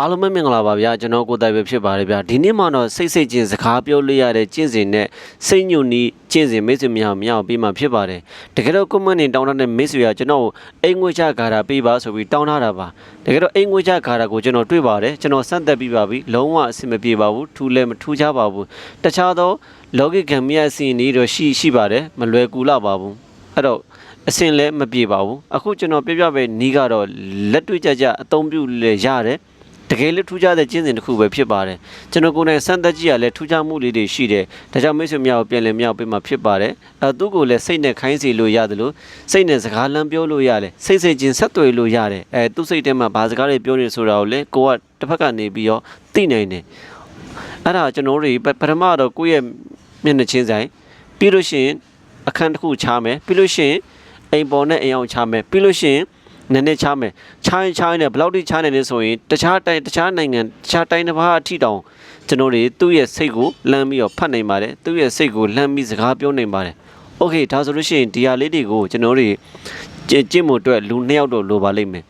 အားလုံးပဲမင်္ဂလာပါဗျာကျွန်တော်ကိုယ်တိုင်ပဲဖြစ်ပါတယ်ဗျာဒီနေ့မှတော့စိတ်စိတ်ချင်းစကားပြောလို့ရတဲ့ကျင့်စဉ်နဲ့စိတ်ညွတ်နီးကျင့်စဉ်မိတ်ဆွေများမြောက်ပြီးမှဖြစ်ပါတယ်တကယ်တော့ comment နဲ့တောင်းထားတဲ့မိတ်ဆွေကကျွန်တော်ကိုအိမ်ငွေချဂါတာပေးပါဆိုပြီးတောင်းထားတာပါတကယ်တော့အိမ်ငွေချဂါတာကိုကျွန်တော်တွေ့ပါတယ်ကျွန်တော်စမ်းသပ်ပြီးပါပြီလုံးဝအဆင်မပြေပါဘူးထူလည်းမထူးခြားပါဘူးတခြားသော logic ကံမြတ်အစီအင်းတွေတော့ရှိရှိပါတယ်မလွယ်ကူလာပါဘူးအဲ့တော့အစင်လည်းမပြေပါဘူးအခုကျွန်တော်ပြပြပဲနီးကတော့လက်တွေ့ကြကြအသုံးပြုလေရတယ် တကယ်လို့ထူးခြားတဲ့ကျင့်စဉ်တစ်ခုပဲဖြစ်ပါတယ်ကျွန်တော်ကိုယ်တိုင်စမ်းသပ်ကြည့်ရလဲထူးခြားမှုလေးတွေရှိတယ်ဒါကြောင့်မိတ်ဆွေများကိုပြန်လည်မြောက်ပေးမှာဖြစ်ပါတယ်အဲသူကိုလည်းစိတ်နဲ့ခိုင်းစီလို့ရတယ်လို့စိတ်နဲ့စကားလမ်းပြောလို့ရတယ်စိတ်စိတ်ချင်းဆက်သွယ်လို့ရတယ်အဲသူ့စိတ်ထဲမှာဘာစကားတွေပြောနေဆိုတာကိုလည်းကိုကတစ်ဖက်ကနေပြီးတော့သိနိုင်တယ်အဲ့ဒါကျွန်တော်တို့ပပထမတော့ကိုယ့်ရဲ့မျက်နှာချင်းဆိုင်ပြီးလို့ရှိရင်အခန်းတစ်ခုချားမယ်ပြီးလို့ရှိရင်အိမ်ပေါ်နဲ့အိမ်အောင်ချမယ်ပြီးလို့ရှိရင် နည်းနည်းချမယ်ချိုင်းချိုင်းနဲ့ဘယ်လောက်ထိချနိုင်လဲဆိုရင်တခြားတိုင်းတခြားနိုင်ငံတခြားတိုင်းတစ်ပါးအထိတောင်ကျွန်တော်တွေသူ့ရဲ့စိတ်ကိုလှမ်းပြီးတော့ဖတ်နိုင်ပါတယ်သူ့ရဲ့စိတ်ကိုလှမ်းပြီးစကားပြောနိုင်ပါတယ်โอเคဒါဆိုလို့ရှိရင်ဒီဟာလေးတွေကိုကျွန်တော်တွေကျင့်ကျင့်မှုအတွက်လူနှစ်ယောက်တော့လိုပါလိမ့်မယ်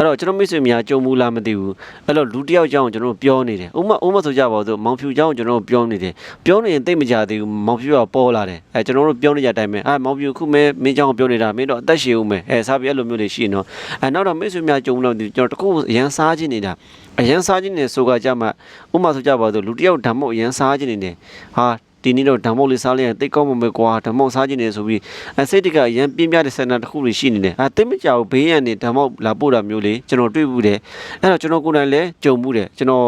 အဲ့တော့ကျွန်တော်မိတ်ဆွေများကြုံဘူးလားမသိဘူးအဲ့တော့လူတစ်ယောက်ကြောင့်ကျွန်တော်တို့ပြောနေတယ်ဥမဥမဆိုကြပါစို့မောင်ဖြူကြောင့်ကျွန်တော်တို့ပြောနေတယ်ပြောနေရင်တိတ်မကြသေးဘူးမောင်ဖြူကပေါ်လာတယ်အဲကျွန်တော်တို့ပြောနေကြတဲ့အတိုင်းပဲအဲမောင်ဖြူခုမဲမင်းကြောင့်ပြောနေတာမင်းတော့အသက်ရှည်ဦးမယ်အဲစားပြီးအဲ့လိုမျိုးတွေရှိနေတော့အဲနောက်တော့မိတ်ဆွေများကြုံဘူးလားမသိဘူးကျွန်တော်တခုအရန်စားခြင်းနေတာအရန်စားခြင်းနေဆိုကြကြမှာဥမဆိုကြပါစို့လူတစ်ယောက်ဓာတ်မဟုတ်အရန်စားခြင်းနေတယ်ဟာ ဒီနေ့တော့ဓမ္မုတ်လေးစားလိုက်ရင်တိတ်ကောင်းမှာပဲကွာဓမ္မုတ်စားခြင်းနေဆိုပြီးအစိတ်တကအရန်ပြင်းပြတဲ့ဆန္ဒတစ်ခုတွေရှိနေတယ်အဲတိတ်မကြောက်ဘေးရန်နေဓမ္မုတ်လာပို့တာမျိုးလေကျွန်တော်တွေ့ဘူးတယ်အဲ့တော့ကျွန်တော်ကိုယ်တိုင်လည်းကြုံမှုတယ်ကျွန်တော်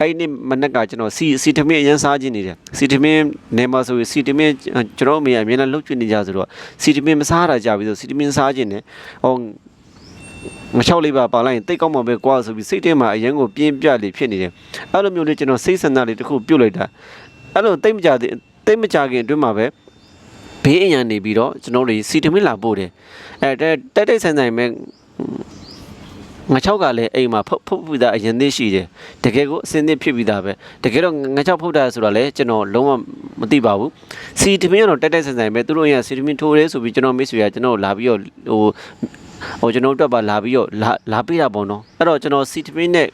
အဲ့ဒီနေ့မနက်ကကျွန်တော်စီစီတမင်းအရန်စားခြင်းနေတယ်စီတမင်းနေမှာဆိုရင်စီတမင်းကျွန်တော်အမေကအမြဲတမ်းလှုပ်ချွေနေကြဆိုတော့စီတမင်းမစားတာကြပြီဆိုစီတမင်းစားခြင်းနဲ့ဟောငချောက်လေးပါပါလိုက်ရင်တိတ်ကောင်းမှာပဲကွာဆိုပြီးစိတ်ထဲမှာအရင်ကိုပြင်းပြလေးဖြစ်နေတယ်အဲ့လိုမျိုးလေးကျွန်တော်စိတ်ဆန္ဒလေးတစ်ခုပြုတ်လိုက်တာ အဲ့လိုတိတ်မကြသေးတိတ်မကြခင်အတွင်းမှာပဲဘေးအရန်နေပြီးတော့ကျွန်တော်တို့စီတမင်းလာပို့တယ်အဲတက်တက်တိတ်ဆန်ဆိုင်မဲ့ငချောက်ကလည်းအိမ်မှာဖုတ်ဖုတ်ပြီးသားအရင်သေးရှိတယ်တကယ်ကိုအစင်းသစ်ဖြစ်ပြီးသားပဲတကယ်တော့ငချောက်ဖုတ်တာဆိုတာလည်းကျွန်တော်လုံးဝမသိပါဘူးစီတမင်းကတော့တက်တက်ဆန်ဆိုင်ပဲသူတို့ရစီတမင်းထိုးတယ်ဆိုပြီးကျွန်တော်မိတ်ဆွေကကျွန်တော်လာပြီးတော့ဟိုဟိုကျွန်တော်တို့အတွက်ပါလာပြီးတော့လာလာပေးတာပေါ့နော်အဲ့တော့ကျွန်တော်စီတမင်းနဲ့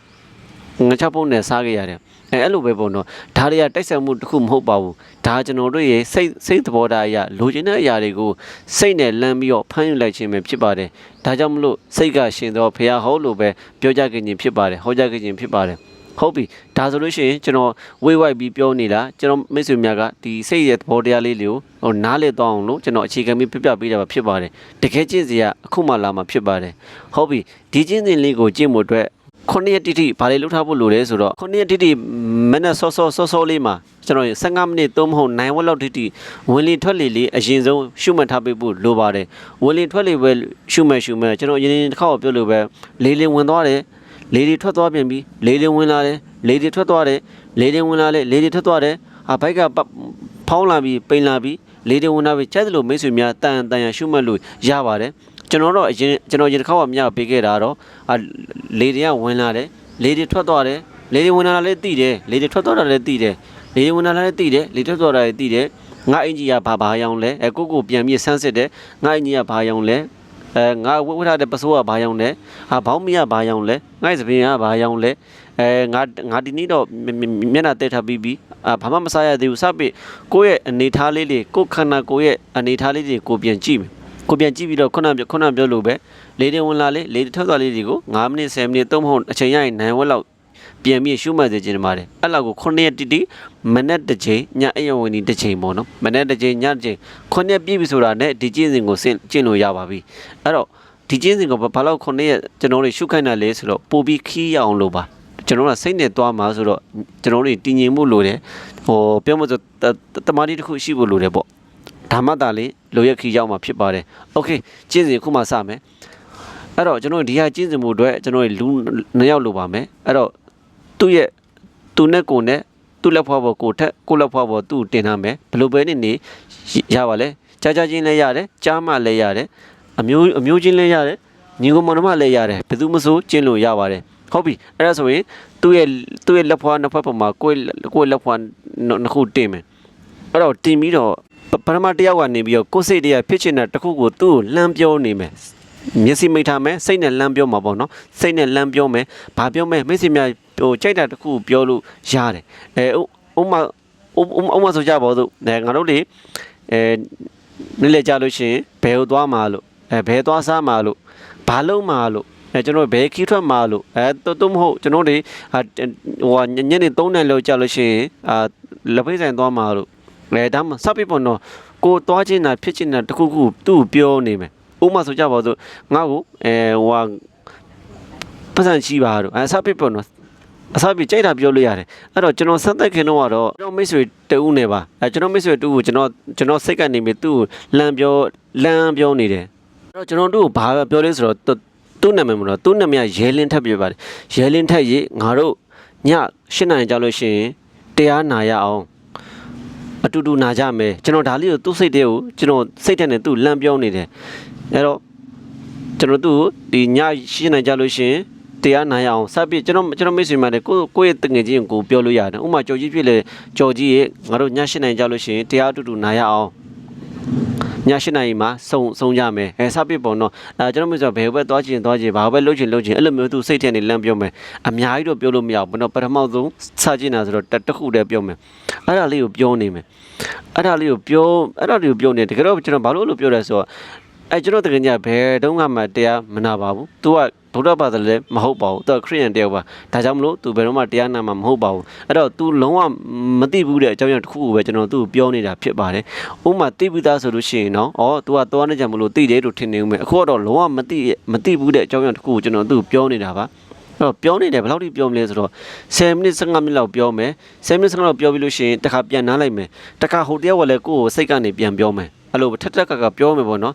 ငချပုံနဲ့စားခဲ့ရတယ် အဲအဲ့လိုပဲပေါ့နော်ဒါတွေကတိုက်ဆိုင်မှုတစ်ခုမဟုတ်ပါဘူးဒါကျွန်တော်တို့ရဲ့စိတ်စိတ်သဘောထားအရလိုချင်တဲ့အရာတွေကိုစိတ်နဲ့လမ်းပြီးတော့ဖမ်းယူလိုက်ခြင်းပဲဖြစ်ပါတယ်ဒါကြောင့်မလို့စိတ်ကရှင်တော့ဖះဟောလို့ပဲပြောကြခင်ခြင်းဖြစ်ပါတယ်ဟောကြခင်ခြင်းဖြစ်ပါတယ်ဟုတ်ပြီဒါဆိုလို့ရှိရင်ကျွန်တော်ဝေးဝိုက်ပြီးပြောနေတာကျွန်တော်မိတ်ဆွေများကဒီစိတ်ရဲ့သဘောတရားလေးတွေကိုဟိုနားလေတော့အောင်လို့ကျွန်တော်အခြေခံပြီးပြပြပေးတာပါဖြစ်ပါတယ်တကယ်ကျင့်စရာအခုမှလာမှဖြစ်ပါတယ်ဟုတ်ပြီဒီကျင့်စဉ်လေးကိုကျင့်ဖို့အတွက် ခုနှစ်ရက်တိတိဘာလေးလုပ်ထားဖို့လိုလဲဆိုတော့ခုနှစ်ရက်တိတိမနေ့စောစောစောစောလေးမှာကျွန်တော်15မိနစ်သုံးမဟုတ်9ဝက်လောက်တိတိဝင်လေထွက်လေလေးအရင်ဆုံးရှုမှတ်ထားပေးဖို့လိုပါတယ်ဝင်လေထွက်လေပဲရှုမှတ်ရှုမှတ်ကျွန်တော်အရင်တစ်ခါပြောလို့ပဲလေးလေးဝင်သွားတယ်လေတွေထွက်သွားပြန်ပြီလေတွေဝင်လာတယ်လေတွေထွက်သွားတယ်လေတွေဝင်လာတယ်လေတွေထွက်သွားတယ်ဟာဘိုက်ကပဖောင်းလာပြီးပိန်လာပြီးလေတွေဝင်လာပြီးကျဲတယ်လို့မိတ်ဆွေများတန်တန်ရရှုမှတ်လို့ရပါတယ် ကျွန်တော်တော့အရင်ကျွန်တော်ရင်တစ်ခါမှမရပေးခဲ့တာတော့အာလေတွေကဝင်လာတယ်လေတွေထွက်သွားတယ်လေတွေဝင်လာတာလည်းသိတယ်လေတွေထွက်သွားတာလည်းသိတယ်လေတွေဝင်လာတာလည်းသိတယ်လေထွက်သွားတာလည်းသိတယ်ငါအင်ကြီးကဘာဘာရောင်လဲအဲကိုကိုပြန်ပြီးဆန်းစစ်တယ်ငါအင်ကြီးကဘာရောင်လဲအဲငါဝတ်ဝတ်ထားတဲ့ပစိုးကဘာရောင်လဲဟာဘောင်းမီကဘာရောင်လဲငါ့စပင်ကဘာရောင်လဲအဲငါငါဒီနေ့တော့မျက်နှာတက်ထားပြီးပြီအာဘာမှမစားရသေးဘူးစပစ်ကိုယ့်ရဲ့အနေထားလေးတွေကိုယ်ခန္ဓာကိုယ်ရဲ့အနေထားလေးတွေကိုပြန်ကြည့်မယ် ကိုပြန်ကြည့်ပြီးတော့ခုနကခုနကပြောလို့ပဲလေတွေဝင်လာလေလေတွေထွက်သွားလေးတွေကို9မိနစ်10မိနစ်3မိနစ်အချိန်ရရင်9ဝက်လောက်ပြန်ပြီးရှုမှတ်စေခြင်းပါတယ်အဲ့လောက်ကို9ရက်တိတိမနေ့တစ်ချိန်ညအယံဝင်ဒီတစ်ချိန်ပေါ့နော်မနေ့တစ်ချိန်ညတစ်ချိန်9ရက်ပြည့်ပြီဆိုတာနဲ့ဒီကျင့်စဉ်ကိုဆင့်ကျင့်လို့ရပါပြီအဲ့တော့ဒီကျင့်စဉ်ကဘာလို့9ရက်ကျွန်တော်တို့ရှုခိုင်းတာလဲဆိုတော့ပို့ပြီးခီးရအောင်လို့ပါကျွန်တော်ကစိတ်နဲ့သွားမှာဆိုတော့ကျွန်တော်တို့တည်ငြိမ်မှုလိုတယ်ဟိုပြောမှဆိုတမာတိတစ်ခုရှိဖို့လိုတယ်ပေါ့ ဓမ္မတာလေးလိုရက်ခီးရောက်မှာဖြစ်ပါတယ်โอเคကျင့်စဉ်ခုမှစမယ်အဲ့တော့ကျွန်တော်ဒီဟာကျင့်စဉ်မှုအတွက်ကျွန်တော်လူနှစ်ယောက်လိုပါမယ်အဲ့တော့သူ့ရဲ့သူနဲ့ကိုနဲ့သူ့လက်ဖွားပေါ်ကိုထက်ကိုလက်ဖွားပေါ်သူ့တင်ထားမယ်ဘယ်လိုပဲနေနေရပါလဲကြားကြားချင်းလည်းရတယ်ကြားမှလည်းရတယ်အမျိုးအမျိုးချင်းလည်းရတယ်ညီကောင်မတော်မလည်းရတယ်ဘယ်သူမဆိုကျင့်လို့ရပါတယ်ဟုတ်ပြီအဲ့ဒါဆိုရင်သူ့ရဲ့သူ့ရဲ့လက်ဖွားနှစ်ဖက်ပေါ်မှာကိုယ့်ကိုယ့်လက်ဖွားနှစ်ခုတင်မယ်အဲ့တော့တင်ပြီးတော့ ပထမတစ်ယောက်ကနေပြီးတော့ကိုယ်စိတ်တရားဖြစ်ချင်တဲ့တစ်ခုကိုသူ့ကိုလှမ်းပြောနေမယ်မျက်စိမိတ်ထားမယ်စိတ်နဲ့လမ်းပြောမှာပေါ့နော်စိတ်နဲ့လမ်းပြောမယ်ဘာပြောမယ်မိတ်ဆွေများဟိုကြိုက်တာတစ်ခုပြောလို့ရတယ်အဲဥဥမာဥဥဥမာဆိုကြပါစို့အဲငါတို့လေအဲနေ့လေကြလို့ရှိရင်ဘယ်ကိုသွားမှာလို့အဲဘယ်သွားစားမှာလို့ဘာလုံးမှာလို့အဲကျွန်တော်ဘယ်ခီးထွက်မှာလို့အဲတော့တော့မဟုတ်ကျွန်တော်တွေဟာဟိုဟာညနေ3နာရီလောက်ကြာလို့ရှိရင်အာလက်ဖိတ်ဆိုင်သွားမှာလို့ အဲဒါမှစပ်ပြပေါ့နော်ကိုသွားချင်းတာဖြစ်ချင်းတာတစ်ခုခုသူ့ကိုပြောနေမယ်ဥပမာဆိုကြပါစို့ငါ့ကိုအဲဟိုဟာပတ်စံရှိပါတော့အဲစပ်ပြပေါ့နော်အစားပြကြိုက်တာပြောလို့ရတယ်အဲ့တော့ကျွန်တော်ဆက်သက်ခင်တော့ကတော့ကျွန်တော်မိတ်ဆွေတူဦးနေပါအဲကျွန်တော်မိတ်ဆွေတူကိုကျွန်တော်ကျွန်တော်စိတ်ကနေပြီးသူ့ကိုလမ်းပြောလမ်းပြောနေတယ်အဲ့တော့ကျွန်တော်တို့ကိုဘာပြောလဲဆိုတော့သူသူ့နာမည်မလို့သူ့နာမည်ကရဲလင်းထက်ပြပါတယ်ရဲလင်းထက်ရေငါတို့ည၈နာရီကြာလို့ရှိရင်တရားနာရအောင် အတူတူနာကြမယ်ကျွန်တော်ဒါလေးကိုသူ့စိတ်ထဲကိုကျွန်တော်စိတ်ထဲနဲ့သူ့လမ်းပြောနေတယ်အဲ့တော့ကျွန်တော်သူ့ကိုဒီည၈နာရီကြာလို့ရှိရင်တရားနိုင်အောင်စပ်ပြကျွန်တော်ကျွန်တော်မိတ်ဆွေမှလည်းကိုကိုယ့်ရဲ့တငယ်ချင်းကိုပြောလို့ရတယ်ဥပမာကြော်ကြီးဖြစ်လေကြော်ကြီးရဲ့ငါတို့ည၈နိုင်ကြလို့ရှိရင်တရားအတူတူနိုင်ရအောင်ည ၈နိုင်မှာစုံစုံကြမယ်အဲစပ်ပြပုံတော့အဲကျွန်တော်မိတ်ဆွေဘယ်ဘက်သွားချင်သွားချင်ဘာဘက်လှုပ်ချင်လှုပ်ချင်အဲ့လိုမျိုးသူစိတ်ထဲနေလမ်းပြောမယ်အများကြီးတော့ပြောလို့မရဘူးဘယ်တော့ပထမဆုံးစချင်တာဆိုတော့တစ်တစ်ခုတည်းပြောမယ်အဲ့ဒါလေးကိုပြောနေမယ်အဲ့ဒါလေးကိုပြောအဲ့ဒါလေးကိုပြောနေတကယ်တော့ကျွန်တော်ဘာလို့လို့ပြောလဲဆိုတော့အဲကျွန်တော်တကယ်ကြီးဘယ်တုန်းကမှတရားမနာပါဘူး तू က ဗုဒ္ဓဘာသာလည်းမဟုတ်ပါဘူးသူကခရစ်ယာန်တယောက်ပါဒါကြောင့်မလို့သူဘယ်တော့မှတရားနာမှာမဟုတ်ပါဘူးအဲ့တော့ तू လုံးဝမသိဘူးတဲ့အကြောင်းအရာတစ်ခုကိုပဲကျွန်တော်သူ့ကိုပြောနေတာဖြစ်ပါတယ်ဥပမာသိဘူးသားဆိုလို့ရှိရင်တော့ဩ तू ကသွားနေကြမလို့သိတယ်လို့ထင်နေဦးမယ်အခုတော့လုံးဝမသိမသိဘူးတဲ့အကြောင်းအရာတစ်ခုကိုကျွန်တော်သူ့ကိုပြောနေတာပါတော့ပြောနေတယ်ဘယ်လောက်ထိပြောမလဲဆိုတော့10မိနစ်15မိနစ်လောက်ပြောမယ်10မိနစ်15လောက်ပြောပြီးလို့ရှိရင်တစ်ခါပြန်နားလိုက်မယ်တစ်ခါဟိုတယောက်ကလည်းကိုယ့်ကိုစိတ်ကနေပြန်ပြောမယ်အဲ့လိုထက်ထက်ကကပြောမယ်ပေါ့နော်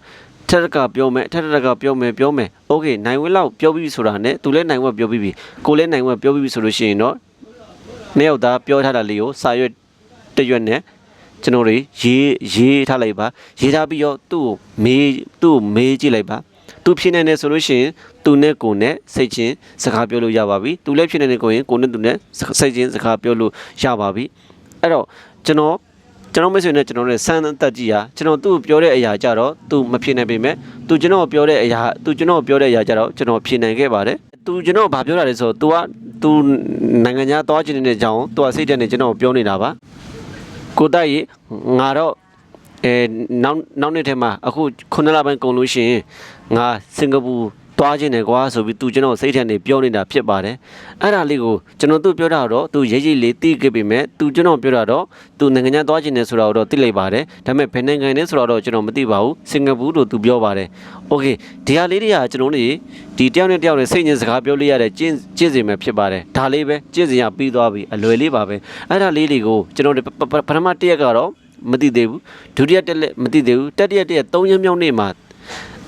ထက်ထက်ကပြောမယ်ထက်ထက်ကပြောမယ်ပြောမယ်โอเคနိုင်ဝက်လောက်ပြောပြီးပြီဆိုတာနဲ့သူလည်းနိုင်ဝက်ပြောပြီးပြီကိုလည်းနိုင်ဝက်ပြောပြီးပြီဆိုလို့ရှိရင်တော့နှစ်ယောက်သားပြောထားတာလေးကိုစာရွက်တစ်ရွက်နဲ့ကျွန်တော်တွေရေးရေးထားလိုက်ပါရေးထားပြီးတော့သူ့ကိုမေးသူ့ကိုမေးကြည့်လိုက်ပါသူဖြစ်နေတယ်ဆိုလို့ရှိရင်သူနဲ့ကိုနဲ့စိတ်ချင်းစကားပြောလို့ရပါပြီသူလည်းဖြစ်နေတယ်ကိုရင်ကိုနဲ့သူနဲ့စိတ်ချင်းစကားပြောလို့ရပါပြီအဲ့တော့ကျွန်တော် ကျွန်တော်မိတ်ဆွေနဲ့ကျွန်တော်နဲ့စမ်းသက်ကြည့်ရကျွန်တော်သူ့ကိုပြောတဲ့အရာကြတော့သူမဖြစ်နိုင်ပေမဲ့သူကျွန်တော်ကိုပြောတဲ့အရာသူကျွန်တော်ကိုပြောတဲ့အရာကြတော့ကျွန်တော်ဖြေနိုင်ခဲ့ပါတယ်သူကျွန်တော်ကိုဘာပြောတာလဲဆိုတော့ तू က तू နိုင်ငံခြားသွားချင်တဲ့အကြောင်း तू ကစိတ်တက်နေကျွန်တော်ကိုပြောနေတာပါကိုတိုက်ရေငါတော့အဲနောက်နောက်နေ့ထဲမှာအခု9လပိုင်းကုန်လို့ရှိရင်ငါစင်ကာပူ သွားခြင်းတယ်ကွာဆိုပြီးသူကျွန်တော်စိတ်ထဲနေပြောနေတာဖြစ်ပါတယ်အဲ့ဒါလေးကိုကျွန်တော်သူပြောတာတော့သူရိတ်ရိတ်လေးသိခဲ့ပေမဲ့သူကျွန်တော်ပြောတာတော့သူနိုင်ငံခြားသွားခြင်းတယ်ဆိုတာကိုတော့သိလိုက်ပါတယ်ဒါပေမဲ့ဘယ်နိုင်ငံလဲဆိုတာတော့ကျွန်တော်မသိပါဘူးစင်ကာပူလို့သူပြောပါတယ်โอเคဒီဟာလေးတွေကကျွန်တော်တို့ဒီတယောက်နဲ့တယောက်နဲ့စိတ်ညစ်စကားပြောလို့ရတဲ့ကျင့်ကျင့်စဉ်ပဲဖြစ်ပါတယ်ဒါလေးပဲကျင့်စဉ်ရပြီးသွားပြီအလွယ်လေးပါပဲအဲ့ဒါလေးတွေကိုကျွန်တော်တို့ပထမတစ်ရက်ကတော့မသိသေးဘူးဒုတိယတက်လက်မသိသေးဘူးတတိယတက်ရက်၃ရက်မြောက်နေ့မှာ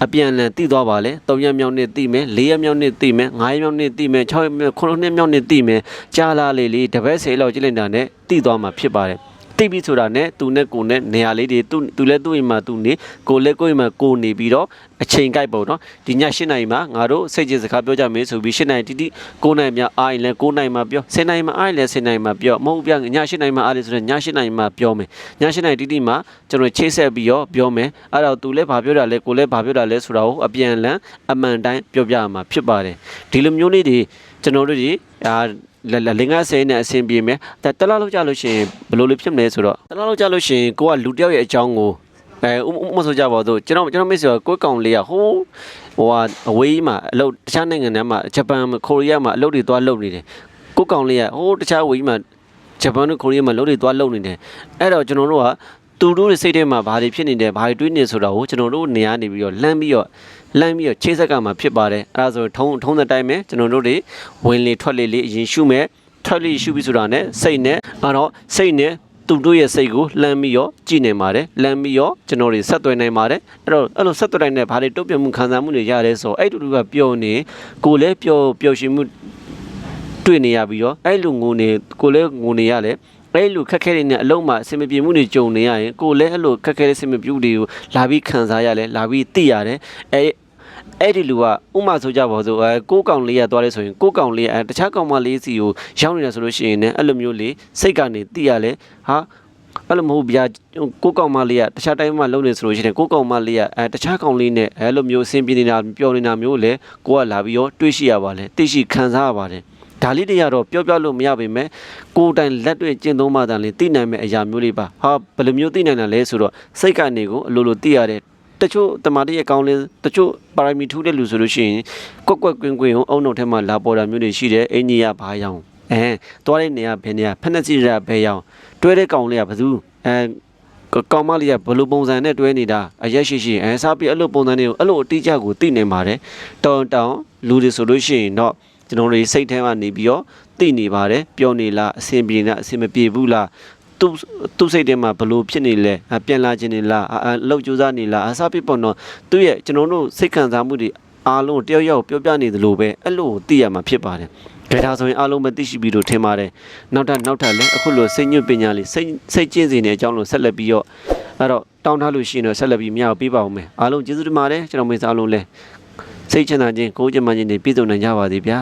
အပြန်အလှန်တည်သွားပါလေ၃ရက်မြောက်နေ့တည်မယ်၄ရက်မြောက်နေ့တည်မယ်၅ရက်မြောက်နေ့တည်မယ်၆ရက်မြောက်9ရက်မြောက်နေ့တည်မယ်ကြားလာလေးလေးတပတ်စေလောက်ကြည့်လိုက်တာနဲ့တည်သွားမှာဖြစ်ပါတယ် တိပြီဆိုတာနဲ့သူနဲ့ကိုနဲ့နေရာလေးတွေသူသူလည်းသူ့အိမ်မှာသူနေကိုလည်းကိုယ့်အိမ်မှာကိုနေပြီးတော့အချိန်ကြိုက်ပုံနော်ဒီည၈နာရီမှာငါတို့စိတ်ကြည်စကားပြောကြမယ်ဆိုပြီး၈နာရီတိတိ9နာရီများအားရင်လည်း9နာရီမှာပြော10နာရီမှာအားရင်လည်း10နာရီမှာပြောမဟုတ်ပြည၈နာရီမှာအားလည်းဆိုတော့ည၈နာရီမှာပြောမယ်ည၈နာရီတိတိမှာကျွန်တော်ချိတ်ဆက်ပြီးတော့ပြောမယ်အဲ့တော့သူလည်းဘာပြောတာလဲကိုလည်းဘာပြောတာလဲဆိုတာကိုအပြန်လန်အမှန်တိုင်းပြောပြရမှာဖြစ်ပါတယ်ဒီလိုမျိုးလေးတွေကျွန်တော်တို့ဒီအာ လလလင်္ကာဆဲနဲ့အဆင်ပြေမယ်ဒါတလားလောက်ကြလို့ရှိရင်ဘယ်လိုလေးဖြစ်မလဲဆိုတော့တလားလောက်ကြလို့ရှိရင်ကိုကလူတစ်ယောက်ရဲ့အကြောင်းကိုအဲဥဥမဆိုကြပါတော့ကျွန်တော်ကျွန်တော်မိတ်ဆွေကကိုယ်ကောင်လေးကဟိုးဟိုဟာအဝေးမှာအလုပ်တခြားနိုင်ငံထဲမှာဂျပန်ကိုရီးယားမှာအလုပ်တွေသွားလုပ်နေတယ်ကိုယ်ကောင်လေးကဟိုးတခြားအဝေးမှာဂျပန်နဲ့ကိုရီးယားမှာလုပ်တွေသွားလုပ်နေတယ်အဲ့တော့ကျွန်တော်တို့က သူတို့ရဲ့စိတ်ထဲမှာဘာတွေဖြစ်နေတယ်ဘာတွေတွေးနေဆိုတာကိုကျွန်တော်တို့နေရာနေပြီးတော့လှမ်းပြီးတော့လှမ်းပြီးတော့ချိတ်ဆက်ကမှာဖြစ်ပါတယ်အဲ့ဒါဆိုထုံးထုံးတဲ့တိုင်းပဲကျွန်တော်တို့တွေဝင်လေထွက်လေလေးအရင်ရှုမယ်ထွက်လေရှုပြီးဆိုတာနဲ့စိတ်နဲ့အဲ့တော့စိတ်နဲ့သူတို့ရဲ့စိတ်ကိုလှမ်းပြီးတော့ကြည်နေပါတယ်လှမ်းပြီးတော့ကျွန်တော်တွေဆက်သွယ်နိုင်ပါတယ်အဲ့တော့အဲ့လိုဆက်သွယ်နိုင်တဲ့ဘာတွေတုံ့ပြန်မှုခံစားမှုတွေရတယ်ဆိုအဲ့တူတူကပျော်နေကိုယ်လည်းပျော်ပျော်ရွှင်မှုတွေ့နေရပြီးတော့အဲ့လိုငိုနေကိုယ်လည်းငိုနေရလဲ အဲ့လိုခက်ခဲတွေနဲ့အလုံးမှာအဆင်မပြေမှုတွေကြုံနေရရင်ကိုယ်လည်းအဲ့လိုခက်ခဲတဲ့အဆင်မပြေမှုတွေကိုလာပြီးခံစားရလဲလာပြီးသိရတယ်အဲအဲ့ဒီလူကဥမာဆိုကြပါစို့အဲကိုးကောင်လေးရသွားလဲဆိုရင်ကိုးကောင်လေးအဲတခြားကောင်မလေးစီကိုရောက်နေတယ်ဆိုလို့ရှိရင်လည်းအဲ့လိုမျိုးလေးစိတ်ကနေသိရလဲဟာအဲ့လိုမဟုတ်ဗျာကိုယ့်ကောင်မလေးကတခြားတိုင်းမှာလုံနေဆိုလို့ရှိရင်ကိုယ့်ကောင်မလေးကအဲတခြားကောင်လေးနဲ့အဲ့လိုမျိုးအဆင်ပြေနေတာပျော်နေတာမျိုးလေကိုကလာပြီးတော့တွေးရှိရပါလေသိရှိခံစားရပါတယ် ဒါလေးတွေကတော့ပြောပြလို့မရပါပဲကိုယ်တိုင်လက်တွေ့ကျင့်သုံးမှသာလေသိနိုင်မယ့်အရာမျိုးလေးပါဟာဘယ်လိုမျိုးသိနိုင်တာလဲဆိုတော့စိတ်ကနေကိုအလိုလိုသိရတဲ့တချို့တမာတိရဲ့ကောင်းလေးတချို့ပါရမီထူးတဲ့လူဆိုလို့ရှိရင်ကွက်ကွက်ကွင်းကွင်းအောင်အုံနှုတ်ထဲမှာလာပေါ်တာမျိုးတွေရှိတယ်အင်ကြီးရဘာရောင်အဲသွားတဲ့နေရာဘယ်နေရာဖက်နှက်စီရဘယ်ရောင်တွဲတဲ့ကောင်လေးကဘယ်သူအဲကောင်မလေးကဘယ်လိုပုံစံနဲ့တွဲနေတာအရက်ရှိရှိအဲစားပြီးအဲ့လိုပုံစံတွေကိုအဲ့လိုအတိအကျကိုသိနေပါတယ်တောင်တောင်လူတွေဆိုလို့ရှိရင်တော့ ကျွန်တော်တို့စိတ်ထဲမှာနေပြီးတော့သိနေပါတယ်ပြောနေလားအဆင်ပြေလားအဆင်မပြေဘူးလားသူ့သူ့စိတ်ထဲမှာဘလို့ဖြစ်နေလဲအပြန်လာခြင်းနေလားအအလောက်ကြိုးစားနေလားအစားပြပေါ့နော်သူ့ရဲ့ကျွန်တော်တို့စိတ်ခံစားမှုတွေအားလုံးတယောက်ယောက်ပြောပြနေသလိုပဲအဲ့လိုသိရမှာဖြစ်ပါတယ်ကြဒါဆိုရင်အားလုံးပဲသိရှိပြီးလို့ထင်ပါတယ်နောက်ထပ်နောက်ထပ်လည်းအခုလိုစိတ်ညွတ်ပညာလေးစိတ်စိတ်ကျင့်စီနေအကြောင်းလို့ဆက်လက်ပြီးတော့အဲ့တော့တောင်းထားလို့ရှိရင်တော့ဆက်လက်ပြီးမြောက်ပေးပါဦးမယ်အားလုံးကျေးဇူးတင်ပါတယ်ကျွန်တော်မေးစားအားလုံးလည်း စိတ်ချမ်းသာခြင်းကိုယ်ကျန်းမာခြင်းတွေပြည့်စုံနိုင်ကြပါစေဗျာ